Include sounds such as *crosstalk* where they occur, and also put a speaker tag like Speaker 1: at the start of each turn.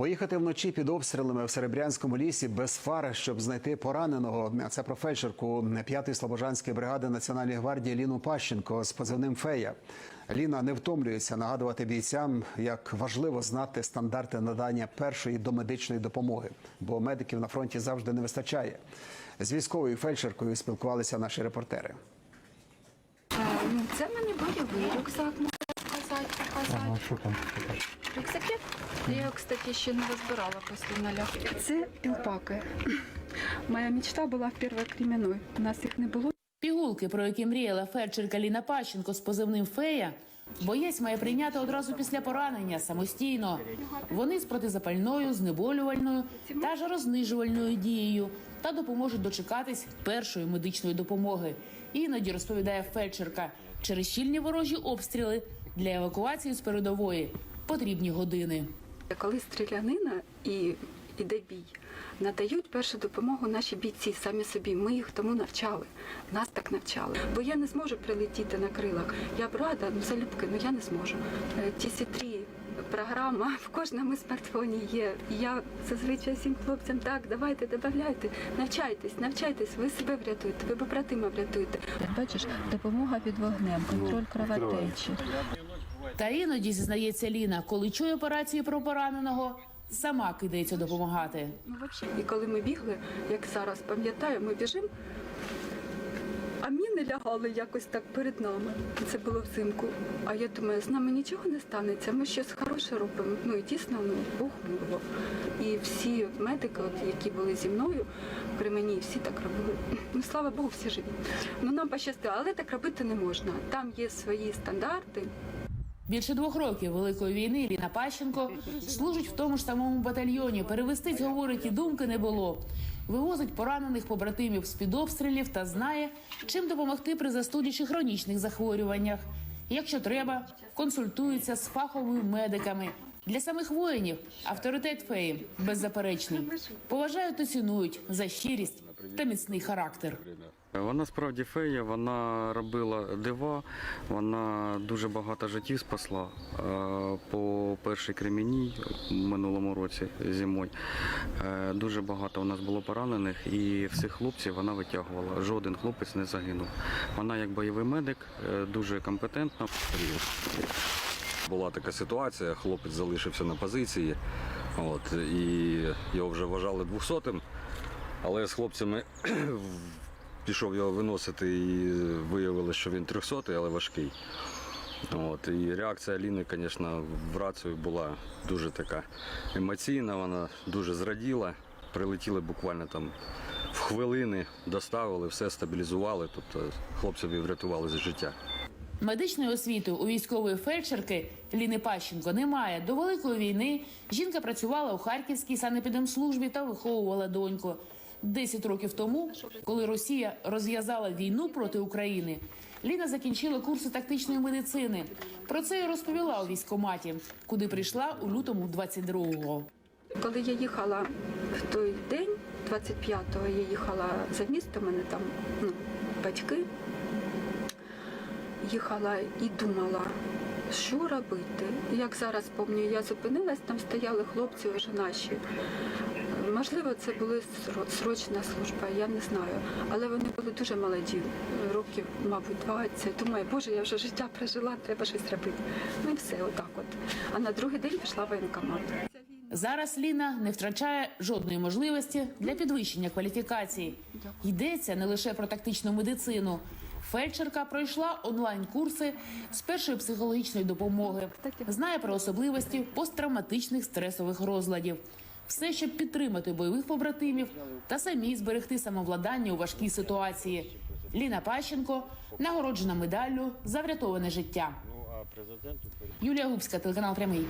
Speaker 1: Поїхати вночі під обстрілами в Серебрянському лісі без фари, щоб знайти пораненого. Це про фельдшерку 5-ї слобожанської бригади Національної гвардії Ліну Пащенко з позивним Фея. Ліна не втомлюється нагадувати бійцям, як важливо знати стандарти надання першої домедичної допомоги, бо медиків на фронті завжди не вистачає. З військовою фельдшеркою спілкувалися наші репортери.
Speaker 2: Ну, це в мене бойовий рюкзак, сказати, показати.
Speaker 3: Ага, що там?
Speaker 2: Рюкзаки. Я його, кстати, ще не розбирала після нуля. Це пілпаки. *clears throat* Моя мечта була в першій кремінної. У нас їх не було.
Speaker 4: Пігулки, про які мріяла фельдшерка Ліна Пащенко з позивним Фея, боєць має прийняти одразу після поранення самостійно. Вони з протизапальною, знеболювальною та жарознижувальною дією та допоможуть дочекатись першої медичної допомоги. Іноді розповідає фельдшерка, через щільні ворожі обстріли для евакуації з передової потрібні години.
Speaker 2: Коли стрілянина і іде бій, надають першу допомогу наші бійці самі собі. Ми їх тому навчали. Нас так навчали. Бо я не зможу прилетіти на крилах. Я б рада, ну залюбки, ну я не зможу. Ті TC3 програма в кожному смартфоні є. Я зазвичай всім хлопцям так, давайте, додавайте, навчайтесь, навчайтесь, ви себе врятуєте, ви побратима врятуєте.
Speaker 5: Бачиш, допомога під вогнем, контроль кровотечі.
Speaker 4: Та іноді зізнається Ліна, коли чує операції про пораненого, сама кидається допомагати.
Speaker 2: Ну. І коли ми бігли, як зараз пам'ятаю, ми біжимо, міни лягали якось так перед нами. Це було взимку. А я думаю, з нами нічого не станеться. Ми щось хороше робимо. Ну і дійсно, ну Бог було. І всі медики, от, які були зі мною при мені, всі так робили. Ну слава Богу, всі живі. Ну нам пощастило, але так робити не можна. Там є свої стандарти.
Speaker 4: Більше двох років великої війни Ліна Пащенко служить в тому ж самому батальйоні. Перевестись, говорить, і думки не було. Вивозить поранених побратимів з під обстрілів та знає, чим допомогти при застуді чи хронічних захворюваннях. Якщо треба, консультується з фаховими медиками. Для самих воїнів авторитет феї беззаперечний. Поважають та цінують за щирість та міцний характер.
Speaker 3: Вона справді фея, вона робила дива, вона дуже багато життів спасла. Е, По першій кремінній в минулому році зимою е, дуже багато у нас було поранених і всіх хлопців вона витягувала. Жоден хлопець не загинув. Вона як бойовий медик, е, дуже компетентна.
Speaker 6: Була така ситуація, хлопець залишився на позиції, от, і його вже вважали 200-м, але з хлопцями пішов його виносити і виявилося, що він 300-й, але важкий. От, і реакція Аліни, звісно, в рацію була дуже така емоційна, вона дуже зраділа. Прилетіли буквально там в хвилини, доставили, все стабілізували, тобто хлопцеві врятували за життя.
Speaker 4: Медичної освіти у військової фельдшерки Ліни Пащенко немає. До великої війни жінка працювала у Харківській санепідемслужбі та виховувала доньку. Десять років тому, коли Росія розв'язала війну проти України, Ліна закінчила курси тактичної медицини. Про це і розповіла у військкоматі, куди прийшла у лютому 22-го.
Speaker 2: Коли я їхала в той день, 25-го, я їхала за місто, мене там ну, батьки. Їхала і думала, що робити. Як зараз пам'ятаю, я зупинилась, там стояли хлопці вже наші. Можливо, це була срочна служба, я не знаю. Але вони були дуже молоді, років, мабуть, 20. Думаю, боже, я вже життя прожила, треба щось робити. Ну і все, отак от. А на другий день пішла в воєнкомат.
Speaker 4: Зараз Ліна не втрачає жодної можливості для підвищення кваліфікації. Йдеться не лише про тактичну медицину. Фельдшерка пройшла онлайн-курси з першої психологічної допомоги, знає про особливості посттравматичних стресових розладів. Все, щоб підтримати бойових побратимів та самі зберегти самовладання у важкій ситуації. Ліна Пащенко нагороджена медаллю за врятоване життя. Юлія Губська, телеканал Прямий.